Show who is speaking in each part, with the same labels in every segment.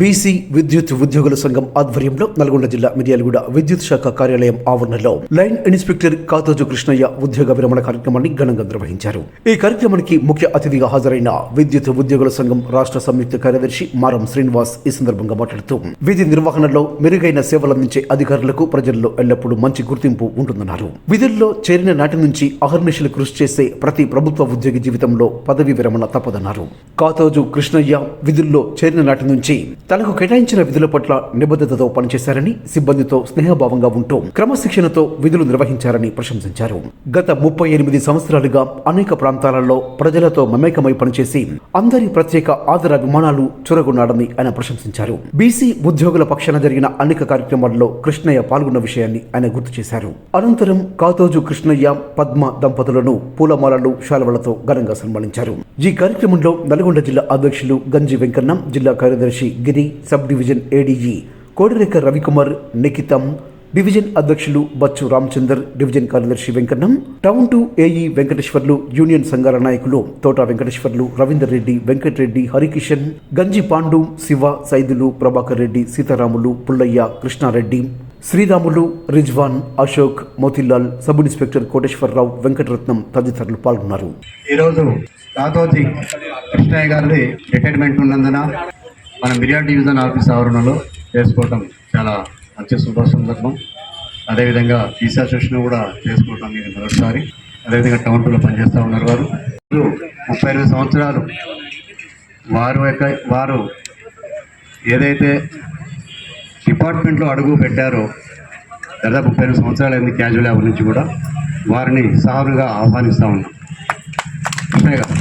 Speaker 1: BC విద్యుత్ ఉద్యోగుల సంఘం ఆధ్వర్యంలో నల్గొండ జిల్లా మిర్యాలగూడ విద్యుత్ శాఖ కార్యాలయం ఆవరణలో లైన్ ఇన్స్పెక్టర్ కాతోజు కృష్ణయ్య ఉద్యోగ విరమణ కార్యక్రమాన్ని ఘనంగా నిర్వహించారు. ఈ కార్యక్రమానికి ముఖ్య అతిథిగా హాజరైన విద్యుత్ ఉద్యోగుల సంఘం రాష్ట్ర సంయుక్త కార్యదర్శి మారం శ్రీనివాస్ ఈ సందర్భంగా మాట్లాడుతూ విధి నిర్వహణలో మెరుగైన సేవలందించే అధికారులకు ప్రజల్లో ఎల్లప్పుడూ మంచి గుర్తింపు ఉంటుందన్నారు. విధుల్లో చేరిన నాటి నుంచి అహర్నిశలు కృషి చేసే ప్రతి ప్రభుత్వ ఉద్యోగి జీవితంలో పదవి విరమణ తప్పదన్నారు. కాతోజు కృష్ణయ్య విధుల్లో చేరిన నాటి నుంచి తనకు కేటాయించిన విధుల పట్ల నిబద్ధతతో పనిచేశారని సిబ్బందితో స్నేహభావంగా ఉంటూ క్రమశిక్షణతో విధులు నిర్వహించారని ప్రశంసించారు. గత ముప్పై ఎనిమిది సంవత్సరాలుగా అనేక ప్రాంతాలలో ప్రజలతో మమేకమై పనిచేసి అందరి ప్రత్యేక ఆదర విమానాలు చురగొన్నాడని ఆయన ప్రశంసించారు. బీసీ ఉద్యోగుల పక్షాన జరిగిన అనేక కార్యక్రమాల్లో కృష్ణయ్య పాల్గొన్న విషయాన్ని ఆయన గుర్తు చేశారు. అనంతరం కాతోజు కృష్ణయ్య పద్మ దంపతులను పూలమాలలు శాలువలతో ఘనంగా సన్మానించారు. ఈ కార్యక్రమంలో నల్గొండ జిల్లా అధ్యక్షులు గంజి వెంకన్న జిల్లా కార్యదర్శి Giri sub division ADG Kodireka Ravikumar నిఖితం division అధ్యక్షులు బచ్చు రామచందర్ డివిజన్ కార్యదర్శి వెంకన్నం town two AE Venkateswarlu union సంఘాల నాయకులు తోట వెంకటేశ్వర్లు రవీందర్ రెడ్డి వెంకటరెడ్డి హరికిషన్ గంజి పాండు శివ సైదులు ప్రభాకర్ రెడ్డి సీతారాములు పుల్లయ్య కృష్ణారెడ్డి శ్రీరాములు రిజ్వాన్ అశోక్ మోతిలాల్ సబ్ ఇన్స్పెక్టర్ కోటేశ్వరరావు వెంకటరత్నం తదితరులు పాల్గొన్నారు.
Speaker 2: ఈరోజు దాతోజీ కృష్ణయ్య గారిది రిటైర్మెంట్ ఉన్నందున మన మిర్యాల డివిజన్ ఆఫీస్ ఆవరణలో చేసుకోవటం చాలా మంచి శుభ సందర్భం. అదేవిధంగా ఈసా సెషన్ కూడా చేసుకోవటం ఇది మొదటిసారి అదేవిధంగా టౌన్ టూలో పనిచేస్తూ ఉన్నారు వారు. ముప్పై ఎనిమిది సంవత్సరాలు వారు యొక్క వారు ఏదైతే డిపార్ట్మెంట్లో అడుగు పెట్టారో దాదాపు ముప్పై ఎనిమిది సంవత్సరాలు అయింది క్యాజువల్ అవర్ నుంచి కూడా వారిని సారుగా ఆహ్వానిస్తూ ఉన్నాం. కృష్ణయ్య గారు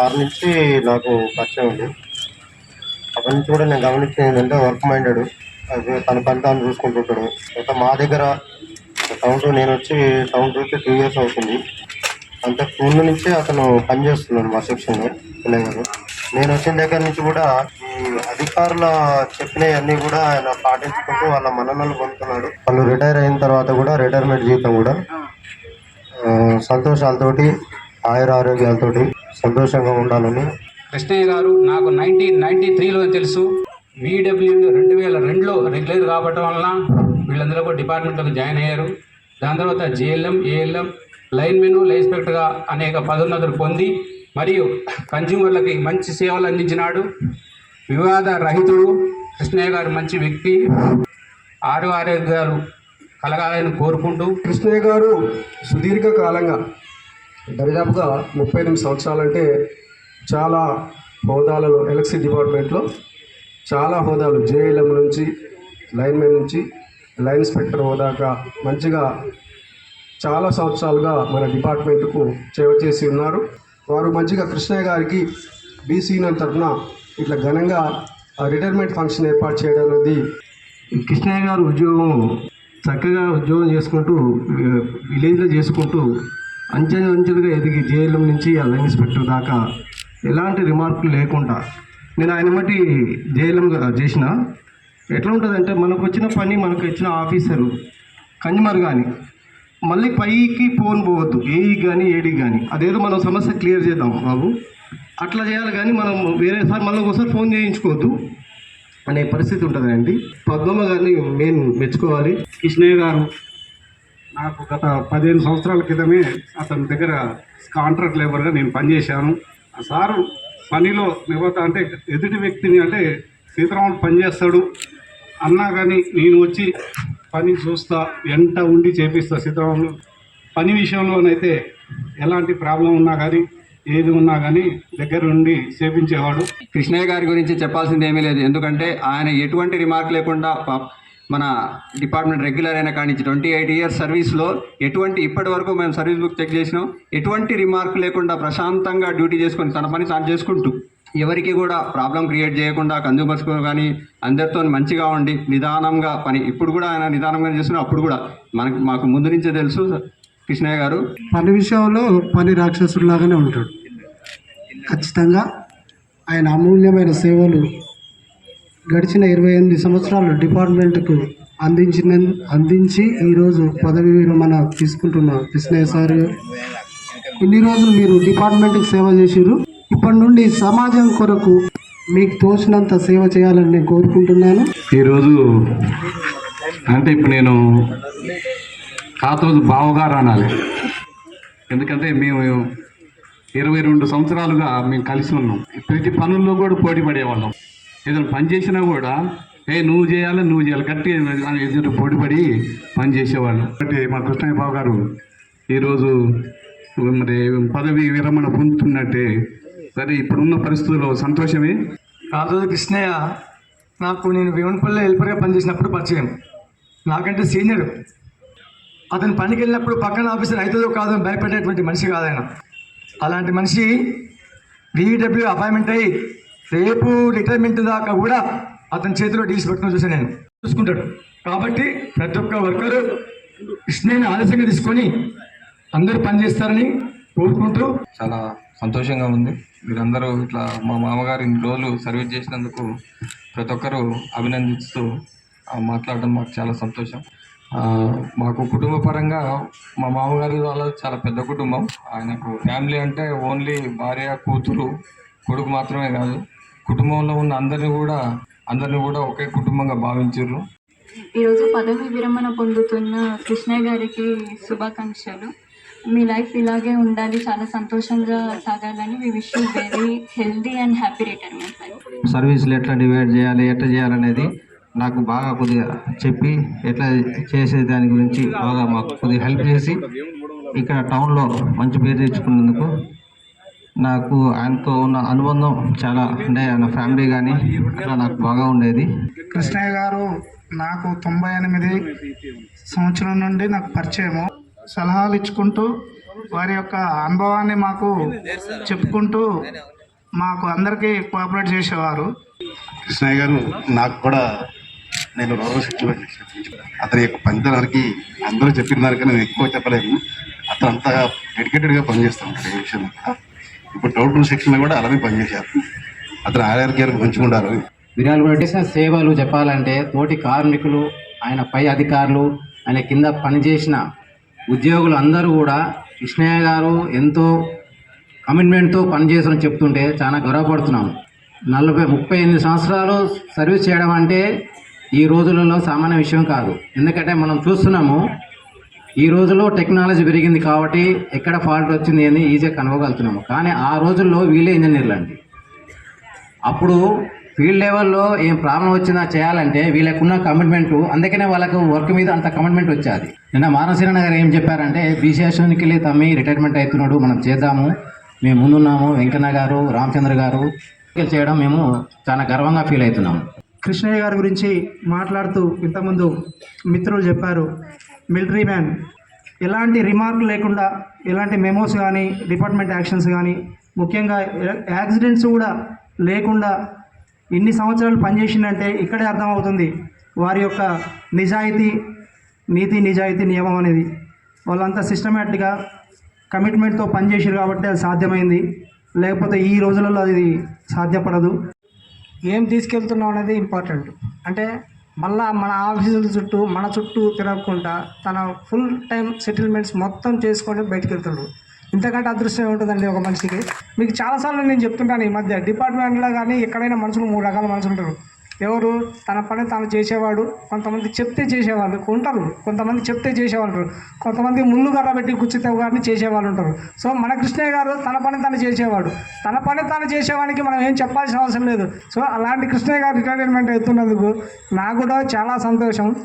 Speaker 3: ఆరు నుంచి నాకు పరిచయం ఉంది. అప్పటి నుంచి కూడా నేను గమనించిన ఏంటంటే వర్క్ మైండెడ్. తన పని తాను చూసుకుంటుంటాడు అయితే మా దగ్గర టౌన్ టూ నేను వచ్చి టౌన్ టూకి టూ ఇయర్స్ అవుతుంది. అంతకు ముందు నుంచి అతను పనిచేస్తున్నాడు మా సెక్షన్లో పిల్లగారు నేను వచ్చిన దగ్గర నుంచి కూడా ఈ అధికారుల చెప్పినవన్నీ కూడా ఆయన పాటించుకుంటూ వాళ్ళ మన్ననలు పొందుతున్నాడు. వాళ్ళు రిటైర్ అయిన తర్వాత కూడా రిటైర్మెంట్ జీవితం కూడా సంతోషాలతోటి ఆయుర ఆరోగ్యాలతోటి సంతోషంగా ఉండాలని.
Speaker 4: కృష్ణయ్య గారు నాకు నైన్టీన్ నైన్టీ త్రీలో తెలుసు. వీడబ్ల్యూ రెండు వేల రెండులో రెగ్యులర్ కావటం వలన వీళ్ళందరూ కూడా డిపార్ట్మెంట్లోకి జాయిన్ అయ్యారు. దాని తర్వాత జేఎల్ఎం ఏఎల్ఎం లైన్మెన్ లైన్స్పెక్టర్గా అనేక పదోన్నతులు పొంది మరియు కన్జ్యూమర్లకి మంచి సేవలు అందించినాడు. వివాద రహితుడు కృష్ణయ్య గారు మంచి వ్యక్తి. ఆరు ఆరోగ్యాలు కలగాలని కోరుకుంటూ
Speaker 5: కృష్ణయ్య గారు సుదీర్ఘకాలంగా దరిదాపుగా ముప్పై ఎనిమిది సంవత్సరాలంటే చాలా హోదాలలో ఎలక్ట్రిసిటీ డిపార్ట్మెంట్లో చాలా హోదాలు. జేఎల్ఎం నుంచి లైన్మెన్ నుంచి లైన్ ఇన్స్పెక్టర్ హోదాగా మంచిగా చాలా సంవత్సరాలుగా మన డిపార్ట్మెంట్కు సేవ చేసి ఉన్నారు. వారు మంచిగా కృష్ణయ్య గారికి బీసీ యూనియన్ తరఫున ఇట్లా ఘనంగా ఆ రిటైర్మెంట్ ఫంక్షన్ ఏర్పాటు చేయడం అనేది
Speaker 6: కృష్ణయ్య గారు ఉద్యోగం చక్కగా ఉద్యోగం చేసుకుంటూ విలేజ్లో చేసుకుంటూ అంచెలు అంచెలుగా ఎదిగి జైలు నుంచి ఆ ఇన్స్పెక్టర్ దాకా ఎలాంటి రిమార్కులు లేకుండా నేను ఆయన బట్టి జైలంగా చేసిన. ఎట్లా ఉంటుందంటే మనకు వచ్చిన పని మనకు ఇచ్చిన ఆఫీసరు కన్జ్యూమర్ కానీ మళ్ళీ పైకి ఫోన్ పోవద్దు. ఏఈ కానీ ఏడీ కానీ అదేదో మనం సమస్య క్లియర్ చేద్దాం బాబు. అట్లా చేయాలి కానీ మనం వేరే సార్ మళ్ళీ ఒకసారి ఫోన్ చేయించుకోవద్దు అనే పరిస్థితి ఉంటుందండి. పద్మమ్మ గారిని మేము మెచ్చుకోవాలి.
Speaker 7: కృష్ణయ్య గారు నాకు గత పదిహేను సంవత్సరాల క్రితమే అతని దగ్గర కాంట్రాక్ట్ లేబర్గా నేను పనిచేశాను. ఆ సారు పనిలో నిబద్ధ అంటే ఎదుటి వ్యక్తిని అంటే సీతారాముడు పనిచేస్తాడు. అన్నా కానీ నేను వచ్చి పని చూస్తా ఎంట ఉండి చేపిస్తా సీతారాములు పని విషయంలోనైతే ఎలాంటి ప్రాబ్లం ఉన్నా కానీ ఏది ఉన్నా కానీ దగ్గర ఉండి చేపించేవాడు.
Speaker 8: కృష్ణయ్య గారి గురించి చెప్పాల్సింది ఏమీ లేదు. ఎందుకంటే ఆయన ఎటువంటి రిమార్క్ లేకుండా మన డిపార్ట్మెంట్ రెగ్యులర్ అయిన కానీ ట్వంటీ ఎయిట్ ఇయర్స్ సర్వీస్లో ఎటువంటి ఇప్పటి వరకు మేము సర్వీస్ బుక్ చెక్ చేసినాం. ఎటువంటి రిమార్క్ లేకుండా ప్రశాంతంగా డ్యూటీ చేసుకొని తన పని తాను చేసుకుంటూ ఎవరికి కూడా ప్రాబ్లం క్రియేట్ చేయకుండా కన్జ్యూమర్స్ కానీ అందరితో మంచిగా ఉండి నిదానంగా పని ఇప్పుడు కూడా ఆయన నిదానంగా చేస్తున్నా అప్పుడు కూడా మనకు మాకు ముందు నుంచే తెలుసు కృష్ణయ్య గారు.
Speaker 9: పని విషయంలో పని రాక్షసులాగానే ఉంటాడు. ఖచ్చితంగా ఆయన అమూల్యమైన సేవలు గడిచిన ఇరవై ఎనిమిది సంవత్సరాలు డిపార్ట్మెంట్కు అందించిన అందించి ఈరోజు పదవి విరమణ తీసుకుంటున్న కృష్ణయ్య సార్. ఇన్ని రోజులు మీరు డిపార్ట్మెంట్కి సేవ చేసిర్రు. ఇప్పటి నుండి సమాజం కొరకు మీకు తోచినంత సేవ చేయాలని నేను కోరుకుంటున్నాను.
Speaker 10: ఈరోజు అంటే ఇప్పుడు నేను కాతోజు బావగారు అనాలి. ఎందుకంటే మేము ఇరవై రెండు సంవత్సరాలుగా మేము కలిసి ఉన్నాం. ప్రతి పనుల్లో కూడా పోటీ పడేవాళ్ళం. ఏదైనా పని చేసినా కూడా ఏ నువ్వు చేయాలి నువ్వు చేయాలి గట్టి ఎదురు పోటీపడి పని చేసేవాళ్ళు. అంటే మా కృష్ణయ్య బాబు గారు ఈరోజు మరి పదవి విరమణ పొందుతున్నట్టే సరే ఇప్పుడున్న పరిస్థితుల్లో సంతోషమే?
Speaker 11: కాదు కృష్ణయ్య నాకు నేను వేమనపల్లి హెల్పర్గా పనిచేసినప్పుడు పరిచయం. నాకంటే సీనియర్. అతను పనికి వెళ్ళినప్పుడు పక్కన ఆఫీసర్ అవుతుందో కాదో భయపడేటువంటి మనిషి కాదాయన అలాంటి మనిషి విఈడబ్ల్యూ అపాయింట్మెంట్ అయ్యి రేపు రిటైర్మెంట్ దాకా కూడా అతని చేతిలో డీల్స్ పెట్టడం చూసాను నేను. చూసుకుంటాడు. కాబట్టి ప్రతి ఒక్క వర్కరు కృష్ణని ఆలస్యంగా తీసుకొని అందరూ పనిచేస్తారని కోరుకుంటూ
Speaker 12: చాలా సంతోషంగా ఉంది. మీరందరూ ఇట్లా మా మామగారు ఇన్ని రోజులు సర్వీస్ చేసినందుకు ప్రతి ఒక్కరూ అభినందిస్తూ మాట్లాడడం మాకు చాలా సంతోషం. మాకు కుటుంబ పరంగా మా మామగారి వాళ్ళ చాలా పెద్ద కుటుంబం. ఆయనకు ఫ్యామిలీ అంటే ఓన్లీ భార్య కూతురు కొడుకు మాత్రమే కాదు. కుటుంబంలో ఉన్న అందరిని కూడా అందరిని కూడా ఒకే కుటుంబంగా భావించారు.
Speaker 13: ఈరోజు పదవి విరమణ పొందుతున్న కృష్ణయ్య గారికి శుభాకాంక్షలు. మీ లైఫ్ ఇలాగే ఉండాలి చాలా సంతోషంగా సాగాలని we wish you very healthy and happy retirement life
Speaker 12: సర్వీసులు ఎట్లా డివైడ్ చేయాలి ఎట్లా చేయాలనేది నాకు బాగా కొద్దిగా చెప్పి ఎట్లా చేసే దాని గురించి బాగా మాకు కొద్దిగా హెల్ప్ చేసి ఇక్కడ టౌన్లో మంచి పేరు తెచ్చుకున్నందుకు నాకు ఆయనతో ఉన్న అనుబంధం చాలా అంటే ఆయన ఫ్యామిలీ కానీ అట్లా నాకు బాగా ఉండేది.
Speaker 9: కృష్ణయ్య గారు నాకు తొంభై ఎనిమిది సంవత్సరం నుండి నాకు పరిచయము. సలహాలు ఇచ్చుకుంటూ వారి యొక్క అనుభవాన్ని మాకు చెప్పుకుంటూ మాకు అందరికీ కోఆపరేట్ చేసేవారు.
Speaker 2: కృష్ణయ్య గారు నాకు కూడా నేను రోడ్డు అతని యొక్క పనితనానికి అందరూ చెప్పిన దానికన్నా నేను ఎక్కువ చెప్పలేను. అతను అంత డెడికేటెడ్గా పనిచేస్తూ ఉంటాడు ఈ విషయంలో కూడా. ఇప్పుడు టౌన్ టూ సెక్షన్లో కూడా అలాగే పనిచేశారు. అతను ఆరోగ్యానికి మంచిగా ఉండాలి
Speaker 11: విరాళ చేసిన సేవలు చెప్పాలంటే తోటి కార్మికులు ఆయన పై అధికారులు ఆయన కింద పనిచేసిన ఉద్యోగులు అందరూ కూడా కృష్ణయ్య గారు ఎంతో కమిట్మెంట్తో పనిచేసారని చెప్తుంటే చాలా గౌరవపడుతున్నాం. నలభై ముప్పై ఎనిమిది సంవత్సరాలు సర్వీస్ చేయడం అంటే ఈ రోజులలో సామాన్య విషయం కాదు. ఎందుకంటే మనం చూస్తున్నాము ఈ రోజులో టెక్నాలజీ పెరిగింది కాబట్టి ఎక్కడ ఫాల్ట్ వచ్చింది అని ఈజీగా కనుగోగలుగుతున్నాము కానీ ఆ రోజుల్లో వీళ్ళే ఇంజనీర్లు అండి. అప్పుడు ఫీల్డ్ లెవెల్లో ఏం ప్రాబ్లం వచ్చినా చేయాలంటే వీళ్ళకున్న కమిట్మెంట్ అందుకనే వాళ్ళకు వర్క్ మీద అంత కమిట్మెంట్ వచ్చేది. నిన్న మానసీరణ గారు ఏం చెప్పారంటే బీసీఎస్కి వెళ్ళి తమ్మి రిటైర్మెంట్ అవుతున్నాడు మనం చేద్దాము మేము ముందున్నాము వెంకన్న గారు రామచంద్ర గారు చేయడం మేము చాలా గర్వంగా ఫీల్ అవుతున్నాము.
Speaker 9: కృష్ణయ్య గారి గురించి మాట్లాడుతూ ఇంతకుముందు మిత్రులు చెప్పారు మిలిటరీ మ్యాన్. ఎలాంటి రిమార్క్ లేకుండా ఎలాంటి మెమోస్ కానీ డిపార్ట్మెంట్ యాక్షన్స్ కానీ ముఖ్యంగా యాక్సిడెంట్స్ కూడా లేకుండా ఇన్ని సంవత్సరాలు పనిచేసిందంటే ఇక్కడే అర్థమవుతుంది వారి యొక్క నిజాయితీ నీతి నిజాయితీ నియమం అనేది. వాళ్ళంతా సిస్టమేటిక్గా కమిట్మెంట్తో పనిచేసారు కాబట్టి అది సాధ్యమైంది. లేకపోతే ఈ రోజులలో అది సాధ్యపడదు. ఏం తీసుకెళ్తున్నాం అనేది ఇంపార్టెంట్. అంటే మళ్ళా మన ఆఫీసుల చుట్టూ మన చుట్టూ తిరగకుండా తన ఫుల్ టైం సెటిల్మెంట్స్ మొత్తం చేసుకొని బయటకు వెళ్తాడు. ఇంతకంటే అదృష్టం ఉంటుందండి ఒక మనిషికి? మీకు చాలాసార్లు నేను చెప్తుంటాను ఈ మధ్య. డిపార్ట్మెంట్లో కానీ ఎక్కడైనా మనుషులు మూడు రకాల మనుషులు ఉంటారు. ఎవరు తన పని తాను చేసేవాడు కొంతమంది చెప్తే చేసేవాళ్ళు ఉంటారు కొంతమంది చెప్తే చేసేవాళ్ళు ఉంటారు. కొంతమంది ముళ్ళు కర్ర పెట్టి గుచ్చితే గారిని చేసేవాళ్ళు ఉంటారు. సో మన కృష్ణయ్య గారు తన పని తను చేసేవాడు. తన పని తాను చేసేవాడికి మనం ఏం చెప్పాల్సిన అవసరం లేదు. సో అలాంటి కృష్ణయ్య గారు రిటైర్మెంట్ అవుతున్నందుకు నాకు కూడా చాలా సంతోషం.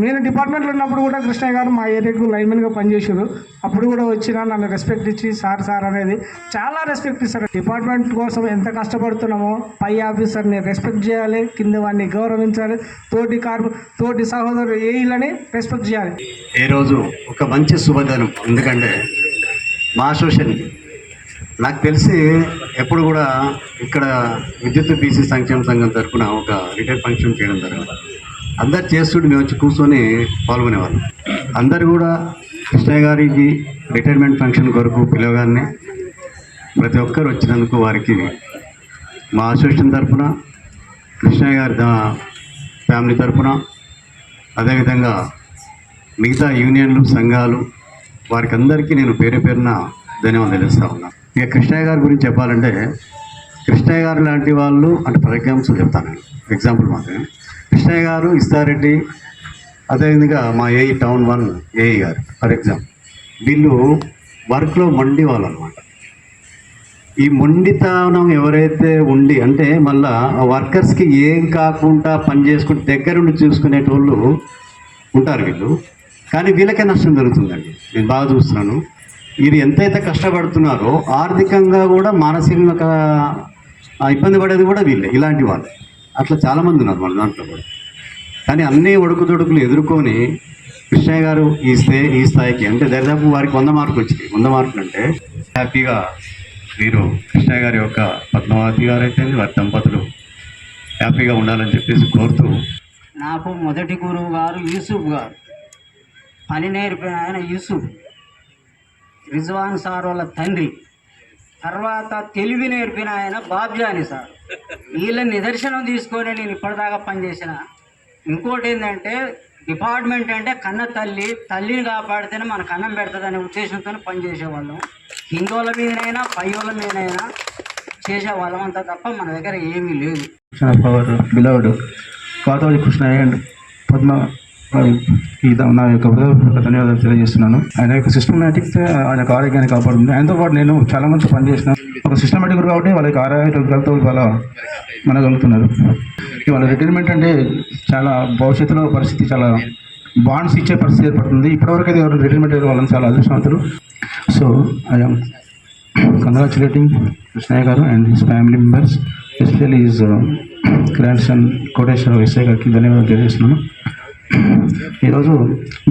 Speaker 9: నేను డిపార్ట్మెంట్లో ఉన్నప్పుడు కూడా కృష్ణయ్య గారు మా ఏరియాకు లైన్మెన్గా పనిచేసారు అప్పుడు కూడా వచ్చిన నన్ను రెస్పెక్ట్ ఇచ్చి సార్ సార్ అనేది చాలా రెస్పెక్ట్ ఇస్తారు. డిపార్ట్మెంట్ కోసం ఎంత కష్టపడుతున్నామో పై ఆఫీసర్ని రెస్పెక్ట్ చేయాలి కింద వాడిని గౌరవించాలి తోటి కార్ తోటి సహోదరు ఏఈలని రెస్పెక్ట్ చేయాలి.
Speaker 2: ఏ రోజు ఒక మంచి శుభదినం. ఎందుకంటే మా అసోసియేషన్ నాకు తెలిసి ఎప్పుడు కూడా ఇక్కడ విద్యుత్ బీసీ సంక్షేమ సంఘం తరఫున ఒక రిటైర్ ఫంక్షన్ చేయడం జరిగింది. అందరు చేస్తుంటే మేము వచ్చి కూర్చొని పాల్గొనేవాళ్ళం. అందరు కూడా కృష్ణయ్య గారికి రిటైర్మెంట్ ఫంక్షన్ కొరకు పిలవగానే ప్రతి ఒక్కరు వచ్చినందుకు వారికి మా అసోసియేషన్ తరఫున కృష్ణయ్య గారి ఫ్యామిలీ తరఫున అదేవిధంగా మిగతా యూనియన్లు సంఘాలు వారికి అందరికీ నేను పేరు పేరున ధన్యవాదాలు తెలుస్తా ఉన్నాను ఇక కృష్ణయ్య గారి గురించి చెప్పాలంటే కృష్ణయ్య గారు లాంటి వాళ్ళు అంటే ఫర్ ఎగ్జాంపుల్ చెప్తాను ఎగ్జాంపుల్ మాత్రమే. కృష్ణయ్య గారు ఇస్తారెడ్డి అదేవిధంగా మా ఏఈ టౌన్ వన్ ఏఈ గారు ఫర్ ఎగ్జాంపుల్. వీళ్ళు వర్క్లో మండి వాళ్ళు అనమాట ఈ మొండితనం ఎవరైతే ఉండి అంటే మళ్ళా ఆ వర్కర్స్కి ఏం కాకుండా పని చేసుకుని దగ్గరుండి చూసుకునేటోళ్ళు ఉంటారు వీళ్ళు. కానీ వీళ్ళకే నష్టం జరుగుతుందండి. నేను బాగా చూస్తున్నాను. వీరు ఎంతైతే కష్టపడుతున్నారో ఆర్థికంగా కూడా మానసికంగా ఇబ్బంది పడేది కూడా వీళ్ళే ఇలాంటి వాళ్ళు. అట్లా చాలామంది ఉన్నారు మన దాంట్లో కూడా. కానీ అన్ని ఒడుకుదొడుకులు ఎదుర్కొని కృష్ణయ్య గారు ఈ స్థాయి ఈ స్థాయికి అంటే దరిదాపు వారికి వంద మార్కులు వచ్చినాయి. వంద మార్కులు అంటే హ్యాపీగా వీరు కృష్ణయ్య గారి యొక్క పద్మావతి గారు అయితే వారి దంపతులు హ్యాపీగా ఉండాలని చెప్పేసి కోరుతూ
Speaker 12: నాకు మొదటి గురువు గారు యూసుఫ్ గారు. పని నేర్పిన ఆయన యూసుఫ్. రిజ్వాన్ సార్ వాళ్ళ తండ్రి. తర్వాత తెలివి నేర్పిన ఆయన బాబ్జాని సార్. వీళ్ళ నిదర్శనం తీసుకొని నేను ఇప్పటిదాకా పనిచేసిన. ఇంకోటి ఏంటంటే డిపార్ట్మెంట్ అంటే కన్న తల్లి తల్లిని కాపాడితేనే మనకు అన్నం అనే ఉద్దేశంతో పనిచేసేవాళ్ళం. హిందువుల మీదనైనా పయ్యోల మీదనైనా చేసేవాళ్ళం. అంత తప్ప మన దగ్గర ఏమీ లేదు.
Speaker 5: Power beloved Krishna and Padma నా యొక్క ధన్యవాదాలు తెలియజేస్తున్నాను. ఆయన యొక్క సిస్టమేటిక్స్ ఆయన యొక్క ఆరోగ్యాన్ని కాపాడుతుంది. ఆయనతో పాటు నేను చాలా మంది పనిచేసిన ఒక సిస్టమేటిక్ కాబట్టి వాళ్ళ యొక్క ఆరోగ్యాలతో వాళ్ళ మనగలుగుతున్నారు. వాళ్ళ రిటైర్మెంట్ అంటే చాలా భవిష్యత్తులో పరిస్థితి చాలా బాండ్స్ ఇచ్చే పరిస్థితి ఏర్పడుతుంది. ఇప్పటివరకు అయితే ఎవరు రిటైర్మెంట్ అయ్యే వాళ్ళని చాలా అదృష్టవంతులు. సో ఐఎమ్ కంగ్రాచులేటింగ్ కృష్ణయ్య గారు and his family members especially is grandson Koteswara SI గారికి ధన్యవాదాలు తెలియజేస్తున్నాను. ఈరోజు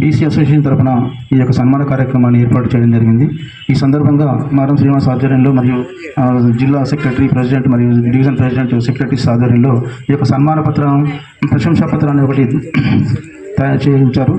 Speaker 5: బీసీ అసోసియేషన్ తరఫున ఈ యొక్క సన్మాన కార్యక్రమాన్ని ఏర్పాటు చేయడం జరిగింది. ఈ సందర్భంగా మారం శ్రీనివాస్ ఆధ్వర్యంలో మరియు జిల్లా సెక్రటరీ ప్రెసిడెంట్ మరియు డివిజన్ ప్రెసిడెంట్ సెక్రటరీస్ ఆధ్వర్యంలో ఈ యొక్క సన్మాన పత్రం ప్రశంసా పత్రాన్ని ఒకటి తయారు చేయించారు.